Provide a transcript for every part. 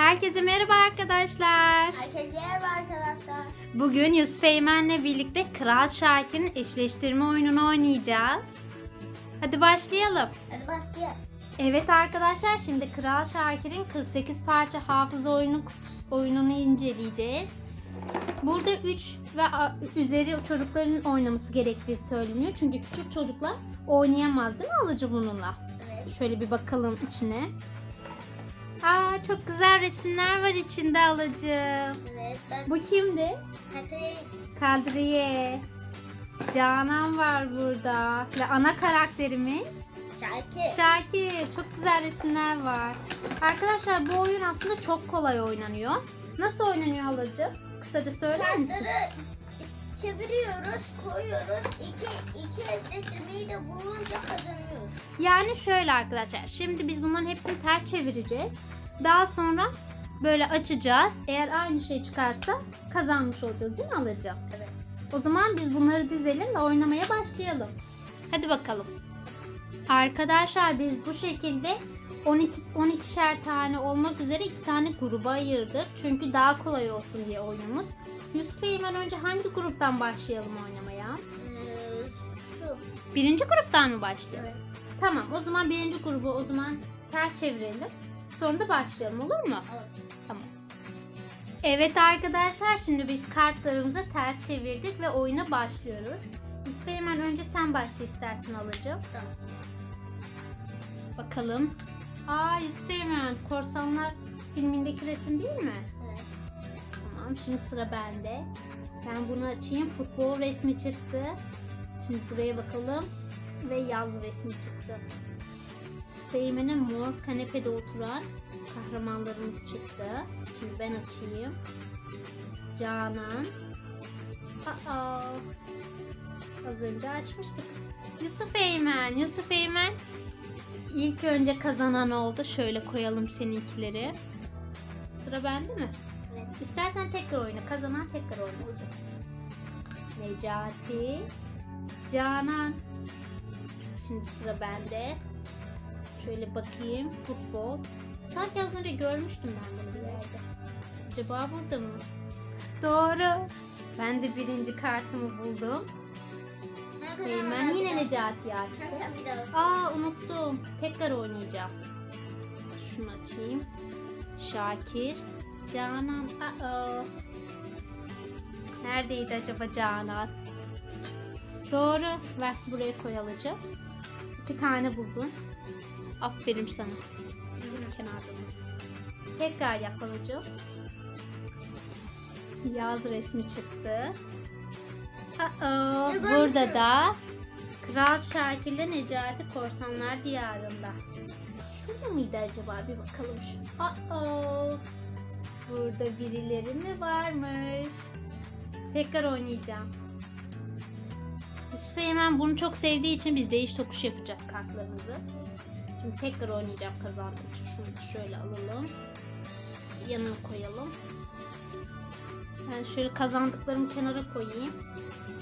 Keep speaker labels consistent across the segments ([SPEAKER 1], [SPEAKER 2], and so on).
[SPEAKER 1] Herkese merhaba arkadaşlar.
[SPEAKER 2] Herkese merhaba arkadaşlar.
[SPEAKER 1] Bugün Yusuf Eymen'le birlikte Kral Şakir'in eşleştirme oyununu oynayacağız. Hadi başlayalım.
[SPEAKER 2] Hadi başlayalım.
[SPEAKER 1] Evet arkadaşlar şimdi Kral Şakir'in 48 parça hafıza oyunu oyununu inceleyeceğiz. Burada 3 ve üzeri çocukların oynaması gerektiği söyleniyor. Çünkü küçük çocuklar oynayamaz değil mi alıcı bununla?
[SPEAKER 2] Evet.
[SPEAKER 1] Şöyle bir bakalım içine. Aa çok güzel resimler var içinde alıcım.
[SPEAKER 2] Evet. Ben
[SPEAKER 1] Bu kimdi?
[SPEAKER 2] Hadi.
[SPEAKER 1] Kadriye. Canan var burada. Ve ana karakterimiz
[SPEAKER 2] Şarkı.
[SPEAKER 1] Şakir. Çok güzel resimler var. Arkadaşlar bu oyun aslında çok kolay oynanıyor. Nasıl oynanıyor halacığım? Kısaca söyler misin?
[SPEAKER 2] Kartları çeviriyoruz, koyuyoruz. İki, iki eşleştirmeyi de bulunca kazanıyoruz.
[SPEAKER 1] Yani şöyle arkadaşlar. Şimdi biz bunların hepsini ters çevireceğiz. Daha sonra böyle açacağız. Eğer aynı şey çıkarsa kazanmış olacağız değil mi alacağım?
[SPEAKER 2] Evet.
[SPEAKER 1] O zaman biz bunları dizelim ve oynamaya başlayalım. Hadi bakalım. Arkadaşlar biz bu şekilde 12 12'şer tane olmak üzere iki tane gruba ayırdık. Çünkü daha kolay olsun diye oyunumuz. Yusuf Eymen önce hangi gruptan başlayalım oynamaya?
[SPEAKER 2] Ee, şu.
[SPEAKER 1] Birinci gruptan mı başlayalım?
[SPEAKER 2] Evet.
[SPEAKER 1] Tamam o zaman birinci grubu o zaman ters çevirelim. Sonra da başlayalım olur mu?
[SPEAKER 2] Evet.
[SPEAKER 1] Tamam. Evet arkadaşlar şimdi biz kartlarımızı ters çevirdik ve oyuna başlıyoruz. Yusuf hemen önce sen başla istersin alıcım.
[SPEAKER 2] Tamam.
[SPEAKER 1] Bakalım. Aa Yusuf hemen Korsanlar filmindeki resim değil mi?
[SPEAKER 2] Evet.
[SPEAKER 1] Tamam şimdi sıra bende. Ben bunu açayım. Futbol resmi çıktı. Şimdi buraya bakalım. Ve yaz resmi çıktı. Seymen'e mor kanepede oturan kahramanlarımız çıktı. Şimdi ben açayım. Canan. Aa. Az önce açmıştık. Yusuf Eymen. Yusuf Eymen ilk önce kazanan oldu. Şöyle koyalım seninkileri. Sıra bende mi?
[SPEAKER 2] Evet.
[SPEAKER 1] İstersen tekrar oyna. Kazanan tekrar oynasın. Necati. Canan. Şimdi sıra bende. Şöyle bakayım. Futbol. Sanki az önce görmüştüm ben bunu bir yerde. Acaba burada mı? Doğru. Ben de birinci kartımı buldum. Eymen yine Necati'yi açtı. Aa unuttum. Tekrar oynayacağım. Şunu açayım. Şakir. Canan. Aa. Neredeydi acaba Canan? Doğru. Ver buraya koyalım. İki tane buldun. Aferin sana. Kenarda. Tekrar yapalım. Yaz resmi çıktı. Aa,
[SPEAKER 2] Ne
[SPEAKER 1] burada da Kral Şakir'le Necati Korsanlar Diyarında. Şurada mıydı acaba? Bir bakalım şu. Aa, burada birileri mi varmış? Tekrar oynayacağım. Yusuf Eymen bunu çok sevdiği için biz değiş tokuş yapacağız kartlarımızı. Şimdi tekrar oynayacağım kazandığım için. Şunu şöyle alalım. Yanına koyalım. Ben şöyle kazandıklarımı kenara koyayım.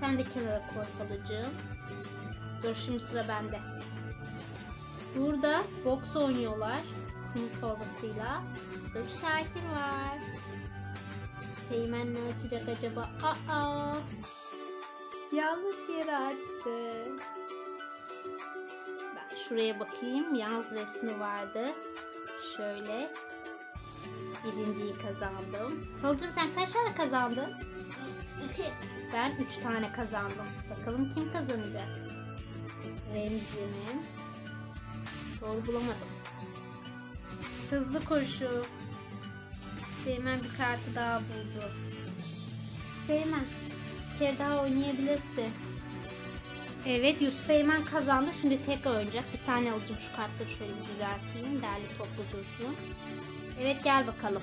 [SPEAKER 1] Sen de kenara koy kalıcığım. Dur şimdi sıra bende. Burada boks oynuyorlar. Kum torbasıyla. Burada bir Şakir var. Seymen ne açacak acaba? Aa! Yanlış yere açtı. Ben şuraya bakayım. Yaz resmi vardı. Şöyle. Birinciyi kazandım. Kalıcığım sen kaç tane kazandın?
[SPEAKER 2] İki.
[SPEAKER 1] Ben 3 tane kazandım. Bakalım kim kazanacak? Remzi mi? Doğru bulamadım. Hızlı koşu. Süleyman bir kartı daha buldu. Süleyman bir kere daha oynayabilirsin. Evet Yusuf Eymen kazandı. Şimdi tekrar oynayacak. Bir saniye alacağım şu kartları şöyle bir düzelteyim. Derli toplu dursun. Evet gel bakalım.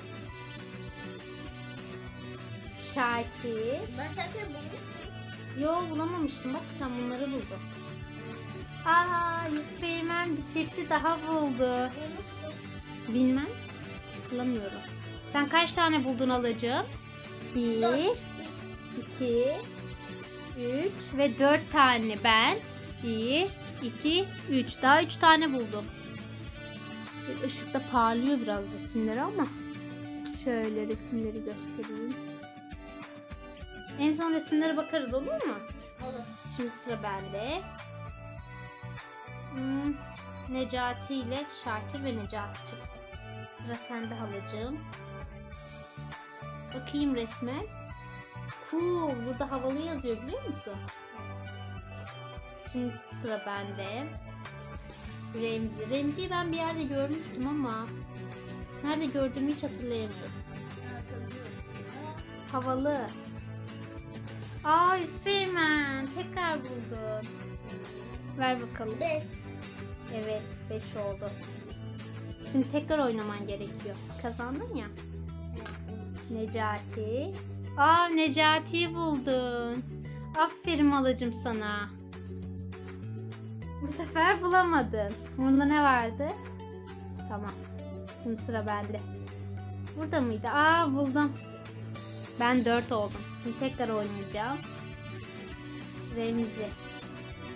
[SPEAKER 1] Şakir.
[SPEAKER 2] Ben Şarkı'yı bulmuştum.
[SPEAKER 1] Yo bulamamıştım. Bak sen bunları buldun. Aa Yusuf Eymen bir çifti daha buldu.
[SPEAKER 2] Bulmuştum.
[SPEAKER 1] Bilmem. Hatırlamıyorum. Sen kaç tane buldun alacağım? Bir,
[SPEAKER 2] Dört.
[SPEAKER 1] İki, üç ve dört tane ben. Bir, iki, üç. Daha üç tane buldum. Bir ışıkta parlıyor biraz resimleri ama. Şöyle resimleri göstereyim. En son resimlere bakarız olur mu?
[SPEAKER 2] Olur.
[SPEAKER 1] Şimdi sıra bende. Hmm, Necati ile Şakir ve Necati çıktı. Sıra sende halacığım. Bakayım resme. Cool. Burada havalı yazıyor biliyor musun? Şimdi sıra bende. Remzi. Remzi'yi ben bir yerde görmüştüm ama nerede gördüğümü hiç hatırlayamıyorum. Havalı. Aa Yusuf Eymen. Tekrar buldun. Ver bakalım.
[SPEAKER 2] Beş.
[SPEAKER 1] Evet 5 oldu. Şimdi tekrar oynaman gerekiyor. Kazandın ya. Necati. Aa Necati'yi buldun. Aferin halacığım sana. Bu sefer bulamadın. Bunda ne vardı? Tamam. Şimdi sıra bende. Burada mıydı? Aa buldum. Ben 4 oldum. Şimdi tekrar oynayacağım. Remzi.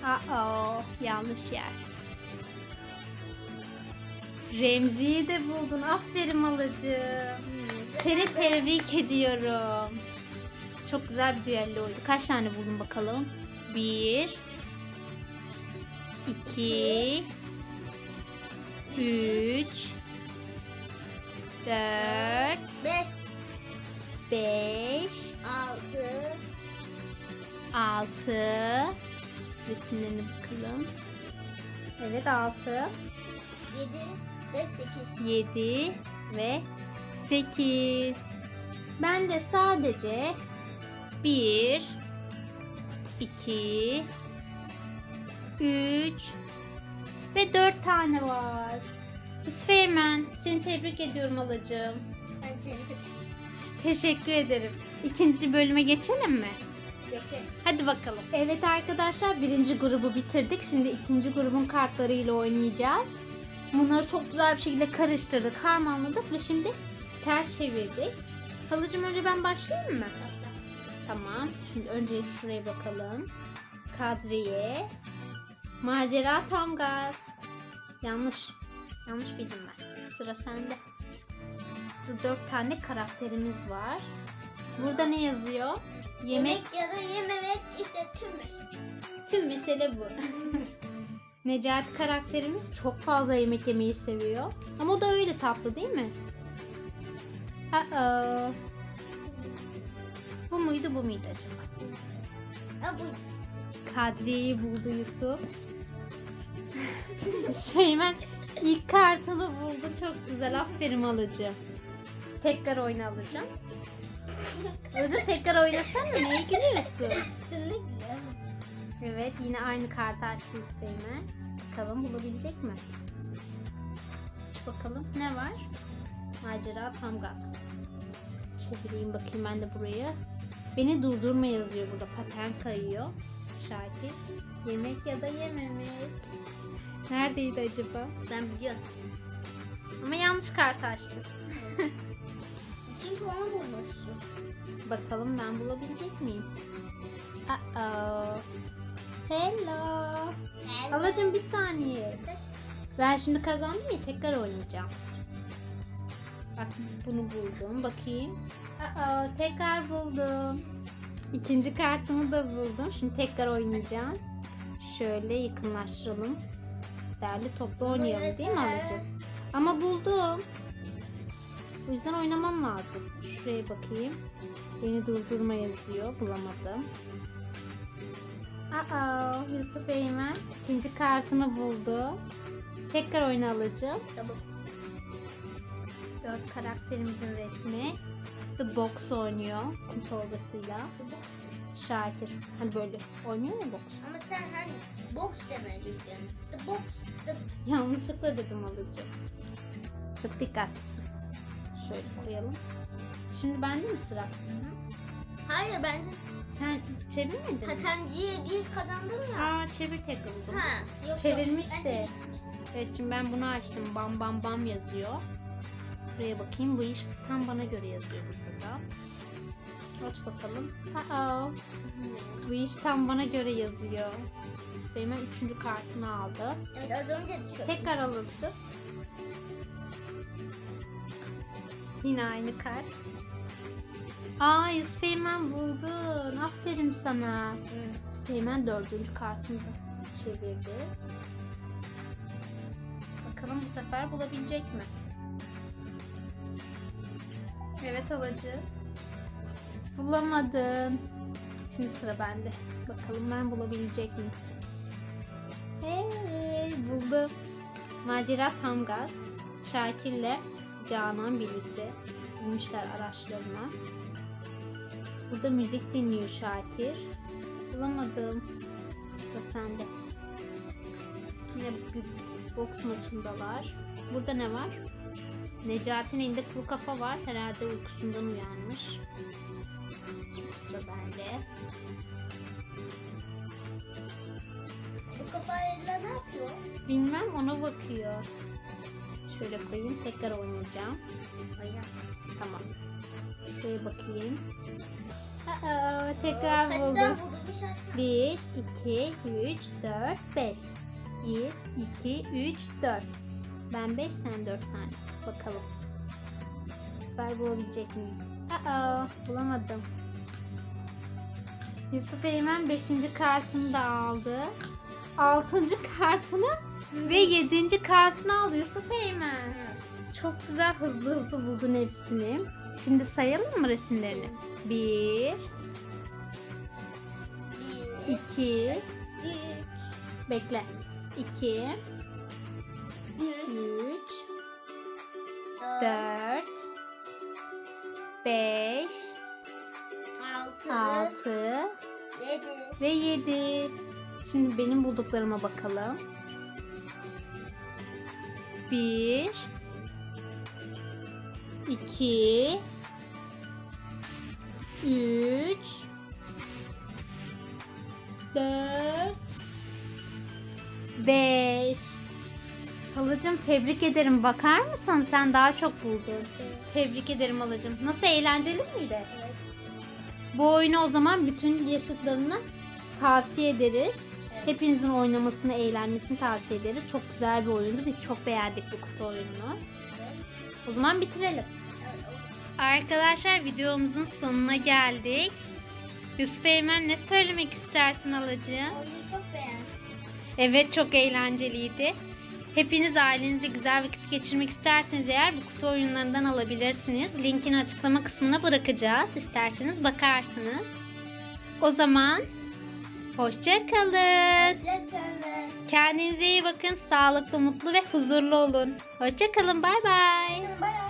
[SPEAKER 1] Aa yanlış yer. Remzi'yi de buldun. Aferin halacığım. Seni tebrik ediyorum. Çok güzel bir düello oydu. Kaç tane buldun bakalım? Bir, iki, üç, dört,
[SPEAKER 2] Beş.
[SPEAKER 1] beş,
[SPEAKER 2] Altı.
[SPEAKER 1] altı. Resimlerine bakalım. Evet altı.
[SPEAKER 2] Yedi. Ve sekiz.
[SPEAKER 1] 7 ve 8. Ben de sadece 1 2 3 ve 4 tane var. Yusuf Eymen, seni tebrik ediyorum alacığım.
[SPEAKER 2] Ben seni
[SPEAKER 1] Teşekkür ederim. İkinci bölüme geçelim mi?
[SPEAKER 2] geçerim.
[SPEAKER 1] Hadi bakalım. Evet arkadaşlar birinci grubu bitirdik. Şimdi ikinci grubun kartlarıyla oynayacağız. Bunları çok güzel bir şekilde karıştırdık, harmanladık ve şimdi ters çevirdik. Halıcım önce ben başlayayım mı? Tamam. Şimdi önce şuraya bakalım. Kadriye. Macera tam gaz. Yanlış. Yanlış bildim ben. Sıra sende. Burada dört tane karakterimiz var. Burada ne yazıyor? Yemek
[SPEAKER 2] Yemek ya da yememek işte tüm beş.
[SPEAKER 1] Tüm mesele bu. Necati karakterimiz çok fazla yemek yemeyi seviyor. Ama o da öyle tatlı değil mi? Aa. Bu muydu bu muydu acaba?
[SPEAKER 2] Ha bu.
[SPEAKER 1] Kadriye'yi buldu Yusuf. Süleyman ilk kartını buldu. Çok güzel. Aferin alıcı. Tekrar oyna alacağım. Alıcı tekrar oynasana. Neye gülüyorsun? Evet yine aynı kartı açtı Yusuf Eymen. Bakalım bulabilecek mi? Bakalım ne var? Macera tam gaz. Çevireyim bakayım ben de buraya. Beni durdurma yazıyor burada. Patern kayıyor. Şakir. Yemek ya da yememek. Neredeydi acaba?
[SPEAKER 2] Ben biliyorum.
[SPEAKER 1] Ama yanlış kartı açtı.
[SPEAKER 2] Çünkü onu bulmuştum.
[SPEAKER 1] Bakalım ben bulabilecek miyim? Uh-oh. Hello. Halacığım bir saniye. Ben şimdi kazandım ya tekrar oynayacağım. Bak bunu buldum. Bakayım. Aa, tekrar buldum. İkinci kartımı da buldum. Şimdi tekrar oynayacağım. Şöyle yakınlaştıralım. Derli toplu oynayalım değil mi halacığım? Ama buldum. O yüzden oynamam lazım. Şuraya bakayım. Beni durdurma yazıyor. Bulamadım. Aa, Yusuf Eymen ikinci kartını buldu. Tekrar oyna alacağım.
[SPEAKER 2] Tamam.
[SPEAKER 1] Dört karakterimizin resmi. The Box oynuyor kum torbasıyla. Şakir. Hani böyle oynuyor ya box.
[SPEAKER 2] Ama sen hani box demeliydin. The box. The...
[SPEAKER 1] Yanlışlıkla dedim alıcı. Çok dikkatlisin. Şöyle koyalım. Şimdi bende mi sıra?
[SPEAKER 2] Hayır bence
[SPEAKER 1] Sen çevirmedin mi?
[SPEAKER 2] patenciye değil kazandım ya.
[SPEAKER 1] Aa çevir tekrar o zaman.
[SPEAKER 2] Ha, yok,
[SPEAKER 1] Çevirmiş
[SPEAKER 2] yok. Ben
[SPEAKER 1] de.
[SPEAKER 2] çevirmiştim.
[SPEAKER 1] Evet şimdi ben bunu açtım. Bam bam bam yazıyor. Buraya bakayım. Bu iş tam bana göre yazıyor burada da. Aç bakalım. Aa, bu iş tam bana göre yazıyor. Süleyman üçüncü kartını aldı.
[SPEAKER 2] Evet az önce düşürdüm.
[SPEAKER 1] Tekrar alırdı. Yine aynı kart. Aa Yusuf Eymen buldun. Aferin sana. Yusuf Eymen dördüncü kartını da çevirdi. Bakalım bu sefer bulabilecek mi? Evet alacı. Bulamadın. Şimdi sıra bende. Bakalım ben bulabilecek miyim? Hey buldum. Macera tam gaz. Şakir'le Canan birlikte binmişler araçlarına. Burada müzik dinliyor Şakir. Bulamadım. Sıra sende. Yine bir boks maçındalar. Burada ne var? Necati'nin elinde kuru kafa var. Herhalde uykusundan uyanmış. Şimdi sıra bende.
[SPEAKER 2] Bu kafayla ne yapıyor?
[SPEAKER 1] Bilmem ona bakıyor. Şöyle koyayım. Tekrar oynayacağım.
[SPEAKER 2] Oyna.
[SPEAKER 1] Tamam. Şöyle bakayım. Aa, tekrar
[SPEAKER 2] Kaçtan
[SPEAKER 1] buldum.
[SPEAKER 2] buldum bir şaşırdım.
[SPEAKER 1] 1, 2, 3, 4, 5. 1, 2, 3, 4. Ben 5, sen 4 tane. Bakalım. Bu sefer bulabilecek miyim? Aa, bulamadım. Yusuf Eymen 5. kartını da aldı. 6. kartını ve 7. kartını aldı Yusuf Eymen. Çok güzel hızlı hızlı buldun hepsini. Şimdi sayalım mı resimlerini? 1,
[SPEAKER 2] Bir,
[SPEAKER 1] 2,
[SPEAKER 2] üç,
[SPEAKER 1] bekle. 2,
[SPEAKER 2] üç,
[SPEAKER 1] 3,
[SPEAKER 2] dört,
[SPEAKER 1] 4, 5,
[SPEAKER 2] altı,
[SPEAKER 1] 6
[SPEAKER 2] yedi.
[SPEAKER 1] Ve 7. Şimdi benim bulduklarıma bakalım. 1 2 3 4 5 Halacığım tebrik ederim. Bakar mısın? Sen daha çok buldun. Tebrik ederim halacığım. Nasıl eğlenceli miydi?
[SPEAKER 2] Evet.
[SPEAKER 1] Bu oyunu o zaman bütün yaşıtlarına tavsiye ederiz. Hepinizin oynamasını, eğlenmesini tavsiye ederiz. Çok güzel bir oyundu. Biz çok beğendik bu kutu oyununu. O zaman bitirelim. Arkadaşlar videomuzun sonuna geldik. Yusuf Eymen ne söylemek istersin halacığım?
[SPEAKER 2] Oyunu çok beğendim.
[SPEAKER 1] Evet çok eğlenceliydi. Hepiniz ailenizle güzel vakit geçirmek isterseniz eğer bu kutu oyunlarından alabilirsiniz. Linkini açıklama kısmına bırakacağız. İsterseniz bakarsınız. O zaman hoşçakalın.
[SPEAKER 2] Hoşçakalın.
[SPEAKER 1] Kendinize iyi bakın. Sağlıklı, mutlu ve huzurlu olun. Hoşçakalın. Bay bay.
[SPEAKER 2] Bay